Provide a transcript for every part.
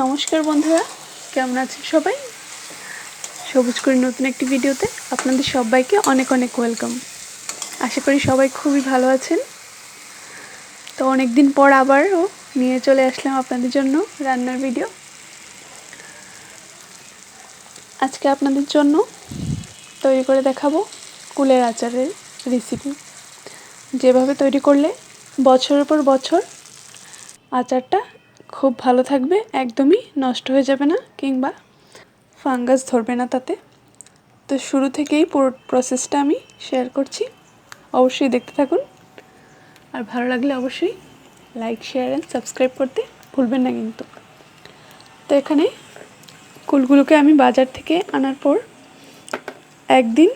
নমস্কার বন্ধুরা, কেমন আছেন সবাই? সবুজ করি নতুন একটি ভিডিওতে আপনাদের সবাইকে অনেক অনেক ওয়েলকাম। আশা করি সবাই খুবই ভালো আছেন। তো অনেক দিন পর আবারও নিয়ে চলে আসলাম আপনাদের জন্য রান্নার ভিডিও। আজকে আপনাদের জন্য তৈরি করে দেখাবো কুলের আচারের রেসিপি যেভাবে তৈরি করলে বছরের পর বছর আচারটা খুব ভালো থাকবে, একদমই নষ্ট হয়ে যাবে না কিংবা ফাঙ্গাস ধরবে না তাতে। তো শুরু থেকেই পুরো প্রসেসটা আমি শেয়ার করছি। অবশ্যই দেখতে থাকুন। আর ভালো লাগলে অবশ্যই লাইক শেয়ার অ্যান্ড সাবস্ক্রাইব করতে ভুলবেন না কিন্তু। তো এখানে কুলগুলোকে আমি বাজার থেকে আনার পর একদিন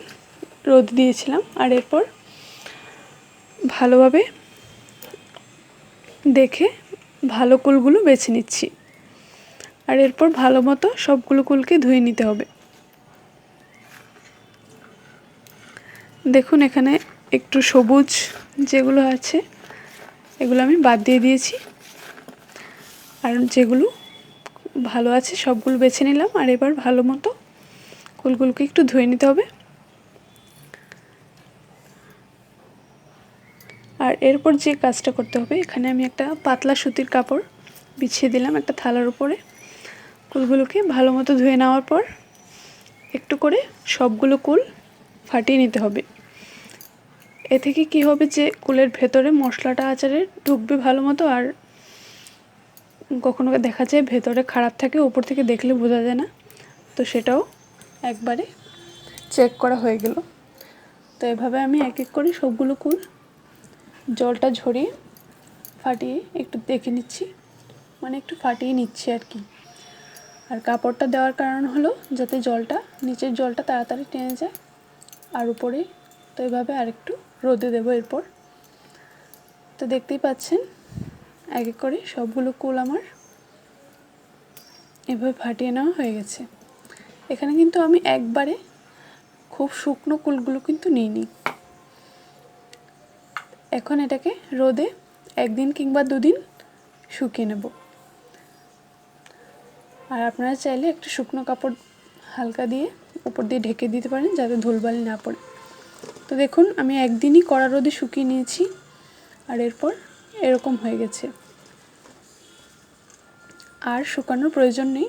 রোদ দিয়েছিলাম আর এরপর ভালোভাবে দেখে ভালো কুলগুলো বেছে নিচ্ছি। আর এরপর ভালো মতো সবগুলো কুলকে ধুয়ে নিতে হবে। দেখুন এখানে একটু সবুজ যেগুলো আছে, এগুলো আমি বাদ দিয়ে দিয়েছি। আর যেগুলো ভালো আছে সবগুলো বেছে নিলাম। আর এবার ভালো মতো কুলগুলোকে একটু ধুয়ে নিতে হবে। আর এরপর যে কাজটা করতে হবে, এখানে আমি একটা পাতলা সুতির কাপড় বিছিয়ে দিলাম একটা থালার উপরে। কুলগুলোকে ভালো মতো ধুয়ে নেওয়ার পর একটু করে সবগুলো কুল ফাটিয়ে নিতে হবে। এ থেকে কি হবে যে কুলের ভেতরে মশলাটা আচারে ঢুকবে ভালো মতো আর কখনো দেখা যায় ভেতরে খারাপ থাকে ওপর থেকে দেখলে বোঝা যায় না। তো সেটাও একবারে চেক করা হয়ে গেল। তো এভাবে আমি এক এক করে সবগুলো কুল জলটা ঝরিয়ে ফাটিয়ে একটু দেখে নিচ্ছি। মানে একটু ফাটিয়ে নিচ্ছি আর কি। আর কাপড়টা দেওয়ার কারণ হলো যাতে জলটা, নিচের জলটা তাড়াতাড়ি টেনে যায়। আর উপরে তো এভাবে আরেকটু রোদে দেবো এরপর। তো দেখতেই পাচ্ছেন, এক এক করে সবগুলো কুল আমার এভাবে ফাটিয়ে নেওয়া হয়ে গেছে। এখানে কিন্তু আমি একবারে খুব শুকনো কুলগুলো কিন্তু নিইনি। এখন এটাকে রোদে একদিন কিংবা দুদিন শুকিয়ে নেব। আর আপনারা চাইলে একটু শুকনো কাপড় হালকা দিয়ে উপর দিয়ে ঢেকে দিতে পারেন যাতে ধুলবালি না পড়ে। তো দেখুন, আমি একদিনই কড়া রোদে শুকিয়ে নিয়েছি আর এরপর এরকম হয়ে গেছে। আর শুকানোর প্রয়োজন নেই,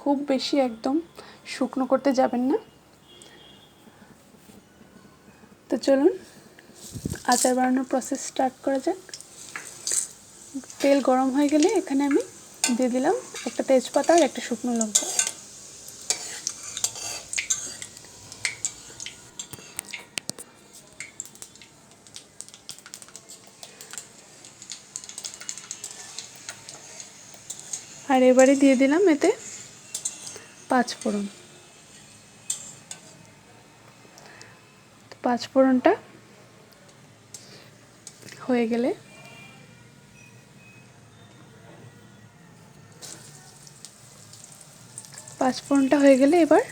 খুব বেশি একদম শুকনো করতে যাবেন না। তো চলুন আচার বানানোর প্রসেস স্টার্ট করা যাক। তেল গরম হয়ে গেলে এখানে আমি দিয়ে দিলাম একটা তেজপাতা আর একটা শুকনো লঙ্কা। আর এবারে দিয়ে দিলাম এতে পাঁচ ফোড়ন। পাঁচ ফোড়নটা হয়ে গেলে। পাঁচফোড়নটা হয়ে গেলে এবার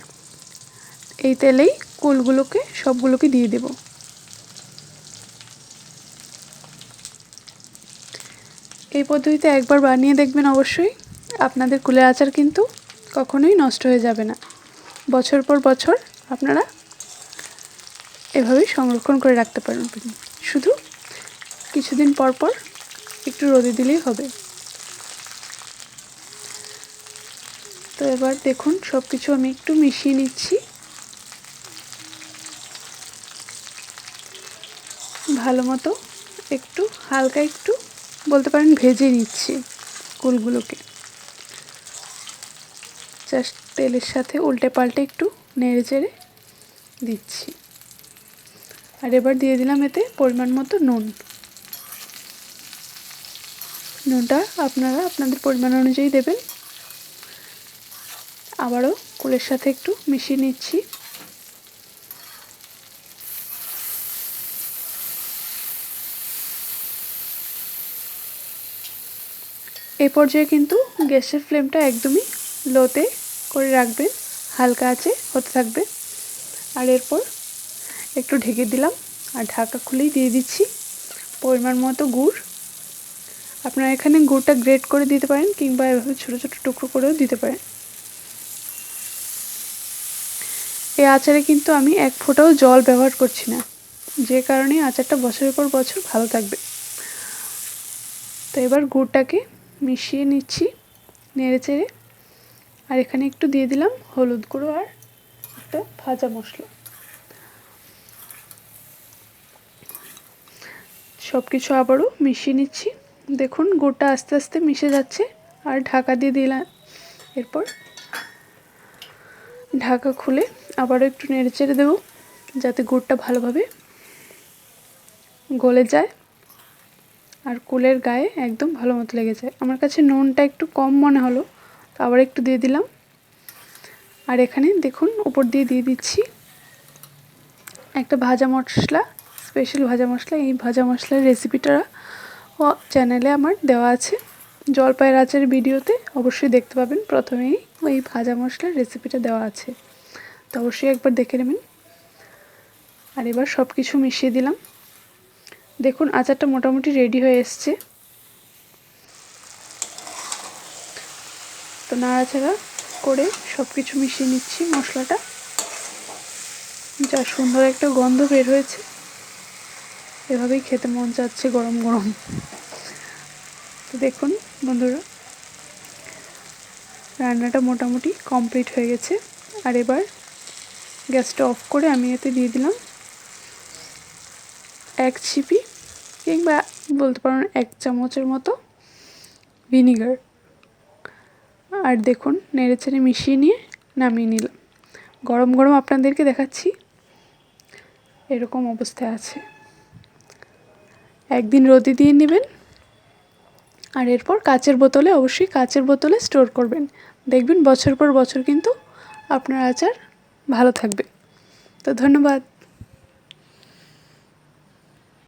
এই তেলেই কুলগুলোকে, সবগুলোকে দিয়ে দেব। এই পদ্ধতিতে একবার বানিয়ে দেখবেন অবশ্যই। আপনাদের কুলের আচার কিন্তু কখনোই নষ্ট হয়ে যাবে না। বছর পর বছর আপনারা এভাবেই সংরক্ষণ করে রাখতে পারবেন। শুধু কিছুদিন পর পর একটু রোদে দিলেই হবে। তো এবার দেখুন সব কিছু আমি একটু মিশিয়ে নিচ্ছি। ভালো মতো একটু, হালকা একটু, বলতে পারেন ভেজে নিচ্ছি কুলগুলোকে জাস্ট তেলের সাথে উল্টে পাল্টে একটু নেড়ে চেড়ে দিচ্ছি। আর এবার দিয়ে দিলাম এতে পরিমাণ মতো নুন। নুনটা আপনারা আপনাদের পরিমাণ অনুযায়ী দেবেন। আবারও কুলের সাথে একটু মিশিয়ে নিচ্ছি। এ পর্যায়ে কিন্তু গ্যাসের ফ্লেমটা একদমই লোতে করে রাখবেন, হালকা আছে হতে থাকবে। আর এরপর একটু ঢেকে দিলাম আর ঢাকা খুলেই দিয়ে দিচ্ছি। পরিমাণ মতো গুড়। আপনারা এখানে গুড়টা গ্রেট করে দিতে পারেন কিংবা এভাবে ছোটো ছোটো টুকরো করেও দিতে পারেন। এই আচারে কিন্তু আমি এক ফোঁটাও জল ব্যবহার করছি না। যে কারণে আচারটা বছরের পর বছর ভালো থাকবে। তো এবার গুড়টাকে মিশিয়ে নিচ্ছি নেড়ে চেড়ে। আর এখানে একটু দিয়ে দিলাম হলুদ গুঁড়ো আর একটা ভাজা মশলা। সব কিছু আবারও মিশিয়ে নিচ্ছি। দেখুন, গুড়টা আস্তে আস্তে মিশে যাচ্ছে। আর ঢাকা দিয়ে দিলাম। এরপর ঢাকা খুলে আবারও একটু নেড়ে চেড়ে দেবো, যাতে গুড়টা ভালোভাবে গলে যায়। আর কুলের গায়ে একদম ভালো মতো লেগে যায়। আমার কাছে নুনটা একটু কম মনে হলো, তো আবার একটু দিয়ে দিলাম। আর এখানে দেখুন, উপর দিয়ে দিয়ে দিচ্ছি একটা ভাজা মশলা, স্পেশাল ভাজা মশলা। এই ভাজা মশলার রেসিপিটা চ্যানেলে আমার দেওয়া আছে। জলপাইয়ের আচারের ভিডিওতে অবশ্যই দেখতে পাবেন। প্রথমেই ওই ভাজা মশলার রেসিপিটা দেওয়া আছে। তো অবশ্যই একবার দেখে নেবেন। আর এবার সব কিছু মিশিয়ে দিলাম। দেখুন, আচারটা মোটামুটি রেডি হয়ে এসছে। তো নাড়াচাড়া করে সব কিছু মিশিয়ে নিচ্ছি মশলাটা। যা সুন্দর একটা গন্ধ বের হয়েছে। এভাবেই খেতে মন চাচ্ছে গরম গরম। দেখুন বন্ধুরা, রান্নাটা মোটামুটি কমপ্লিট হয়ে গেছে। আর এবার গ্যাসটা অফ করে আমি এতে দিয়ে দিলাম এক ছিপি কিংবা বলতে পারেন এক চামচের মতো ভিনিগার। আর দেখুন নেড়ে চেড়ে মিশিয়ে নিয়ে নামিয়ে নিলাম। গরম গরম আপনাদেরকে দেখাচ্ছি, এরকম অবস্থায় আছে। একদিন রোদে দিয়ে নেবেন আর এরপর কাচের বোতলে অবশ্যই কাচের বোতলে স্টোর করবেন। দেখবেন বছর পর বছর কিন্তু আপনার আচার ভালো থাকবে। তো ধন্যবাদ।